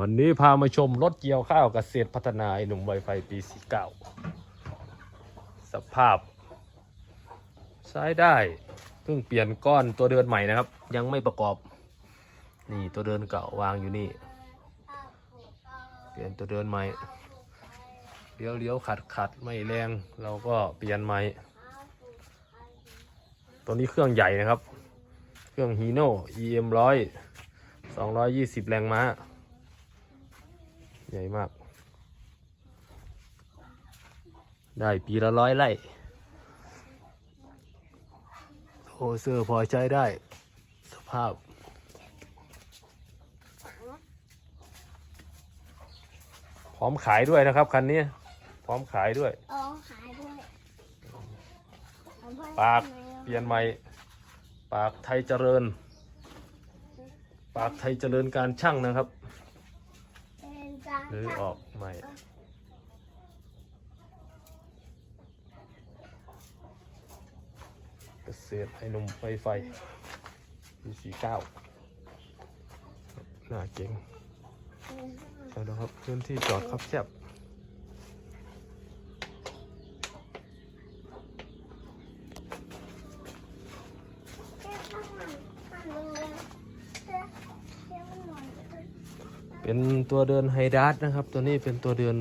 วันนี้พามาชมรถเกี่ยวข้าวเกษตรพัฒนาไอหนุ่มไวไฟปีสี่เก้าสภาพ ใช้ได้เพิ่งเปลี่ยนก้อนตัวเดินใหม่นะครับ ยังไม่ประกอบ นี่ตัวเดินเก่าวางอยู่นี่ เปลี่ยนตัวเดินใหม่เลี้ยวเลี้ยวขัดขัดไม่แรง เราก็เปลี่ยนใหม่ตัวนี้เครื่องใหญ่นะครับ เครื่องฮีโน่ EM ร้อยสองร้อยยี่สิบแรงม้า ใหญ่มาก ได้ปีละร้อยไร่โอเซอร์พอใช้ได้ สภาพ พร้อมขายด้วยนะครับ คันนี้ พร้อมขายด้วย อ๋อขายด้วยของพ่อปากทำไมอะเปลี่ยนใหม่ ปากไทยเจริญ ปากไทยเจริญการช่างนะครับ เป็นจ้าหรือออกใหม่ เกษตรไอ้หนุ่มไฟไฟปีสี่เก้าน่าเก่งแล้วนะครับพื้นที่จอดครับแคบ แค่ข้างหลังข้างหลังเลยแค่แค่มันหน่อยเลย เป็นตัวเดินไฮดัสนะครับ ตัวนี้เป็นตัวเดิน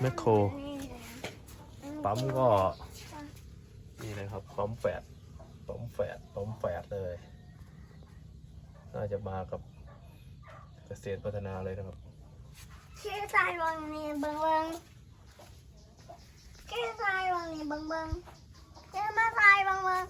แมคโครนี่เลปั๊มก็นี่เลยครับปั๊มแฝดปั๊มแฝดปั๊มแฝดเลย น่าจะมากับเกษตรพัฒนาเลยนะครับแค่ทายวังนี่เบังเบังแค่ทายวังนี่เบังเบังแค่อมาทายวังเบัง